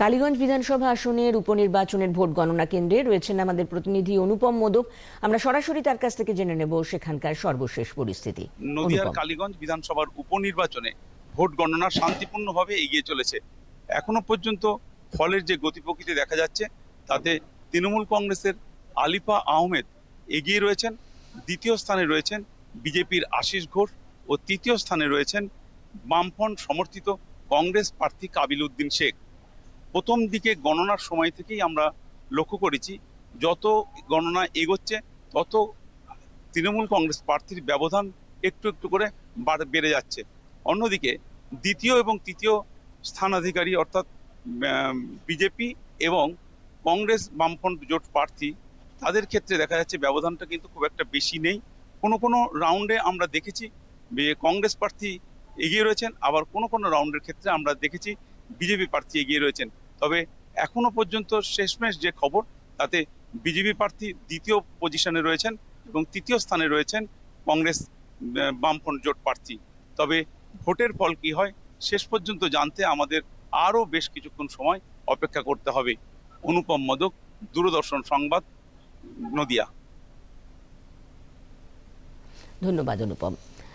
কালীগঞ্জ বিধানসভা আসনের উপনির্বাচনের ভোট গণনা কেন্দ্রে রয়েছেন আমাদের প্রতিনিধি অনুপম মোদক। আমরা সরাসরি তার কাছ থেকে জেনে নেব সেখানকার সর্বশেষ পরিস্থিতি। নদিয়ার কালীগঞ্জ বিধানসভার উপনির্বাচনে ভোট গণনা শান্তিপূর্ণভাবে এগিয়ে চলেছে। এখনও পর্যন্ত ফলের যে গতি প্রকৃতি দেখা যাচ্ছে তাতে তৃণমূল কংগ্রেসের আলিফা আহমেদ এগিয়ে রয়েছেন দ্বিতীয় স্থানে রয়েছেন বিজেপির আশিস ঘোষ ও তৃতীয় স্থানে রয়েছেন বামফ্রন্ট সমর্থিত কংগ্রেস প্রার্থী কাবিল উদ্দিন শেখ। প্রথম দিকে গণনার সময় থেকেই আমরা লক্ষ্য করেছি, যত গণনা এগোচ্ছে, তত তৃণমূল কংগ্রেস প্রার্থীর ব্যবধান একটু একটু করে বাড়- যাচ্ছে। অন্যদিকে দ্বিতীয় এবং তৃতীয় স্থানাধিকারী অর্থাৎ বিজেপি এবং কংগ্রেস বামফ্রন্ট জোট প্রার্থী, তাদের ক্ষেত্রে দেখা যাচ্ছে ব্যবধানটা কিন্তু খুব একটা বেশি নেই। কোনো কোনো রাউন্ডে আমরা দেখেছি কংগ্রেস প্রার্থী এগিয়ে রয়েছেন, আবার কোনো কোনো রাউন্ডের ক্ষেত্রে আমরা দেখেছি বিজেপি প্রার্থী এগিয়ে রয়েছেন। তবে এখনও পর্যন্ত শেষমেশ যে খবর, তাতে বিজেপি প্রার্থী দ্বিতীয় পজিশনে রয়েছেন এবং তৃতীয় স্থানে রয়েছেন কংগ্রেস বামফ্রন্ট জোট প্রার্থী। তবে ভোটের ফল কি হয়, শেষ পর্যন্ত জানতে আমাদের আরও বেশ কিছুক্ষণ সময় অপেক্ষা করতে হবে। অনুপম মদক, দূরদর্শন সংবাদ, নদিয়া। ধন্যবাদ, অনুপম।